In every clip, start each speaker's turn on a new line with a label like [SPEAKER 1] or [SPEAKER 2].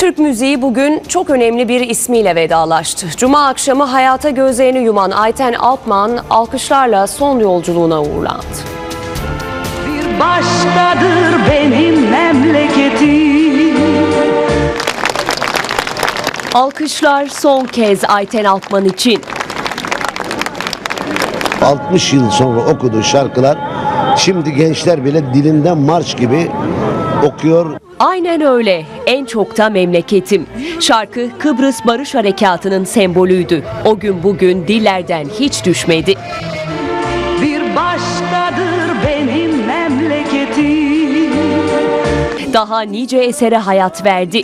[SPEAKER 1] Türk müziği bugün çok önemli bir ismiyle vedalaştı. Cuma akşamı hayata gözlerini yuman Ayten Alpman alkışlarla son yolculuğuna uğurlandı.
[SPEAKER 2] Bir başkadır benim memleketim
[SPEAKER 1] Alkışlar son kez Ayten Alpman için.
[SPEAKER 3] 60 yıl sonra okuduğu şarkılar şimdi gençler bile dilinden marş gibi okuyor.
[SPEAKER 1] Aynen öyle. En çok da memleketim. Şarkı Kıbrıs Barış Harekatı'nın sembolüydü. O gün bugün dillerden hiç düşmedi.
[SPEAKER 2] Bir başkadır benim memleketim
[SPEAKER 1] Daha nice esere hayat verdi.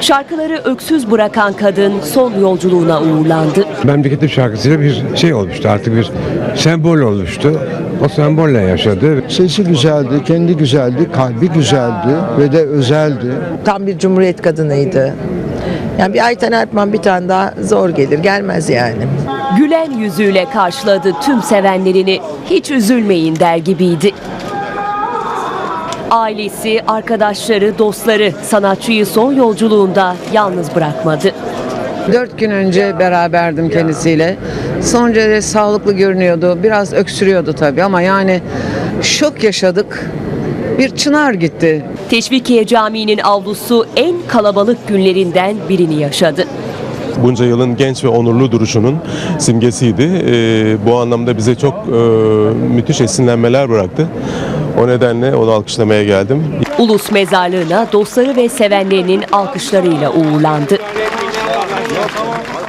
[SPEAKER 1] Şarkıları öksüz bırakan kadın son yolculuğuna uğurlandı.
[SPEAKER 4] memleketim şarkısıyla bir şey olmuştu artık bir sembol olmuştu. O sembolle yaşadı.
[SPEAKER 5] Sesi güzeldi, kendi güzeldi, kalbi güzeldi ve de özeldi.
[SPEAKER 6] Tam bir cumhuriyet kadınıydı. Yani bir Ayten Ertman bir tane daha zor gelir. Gelmez yani.
[SPEAKER 1] Gülen yüzüyle karşıladı tüm sevenlerini. Hiç üzülmeyin der gibiydi. Ailesi, arkadaşları, dostları sanatçıyı son yolculuğunda yalnız bırakmadı.
[SPEAKER 7] Dört gün önce beraberdim kendisiyle. Son derece sağlıklı görünüyordu. Biraz öksürüyordu tabii ama yani şok yaşadık. Bir çınar gitti.
[SPEAKER 1] Teşvikiye Camii'nin avlusu en kalabalık günlerinden birini yaşadı.
[SPEAKER 8] bunca yılın genç ve onurlu duruşunun simgesiydi. Ee, bu anlamda bize çok e, müthiş esinlenmeler bıraktı. O nedenle onu alkışlamaya geldim.
[SPEAKER 1] Ulus mezarlığına dostları ve sevenlerinin alkışlarıyla uğurlandı. Yok, tamam.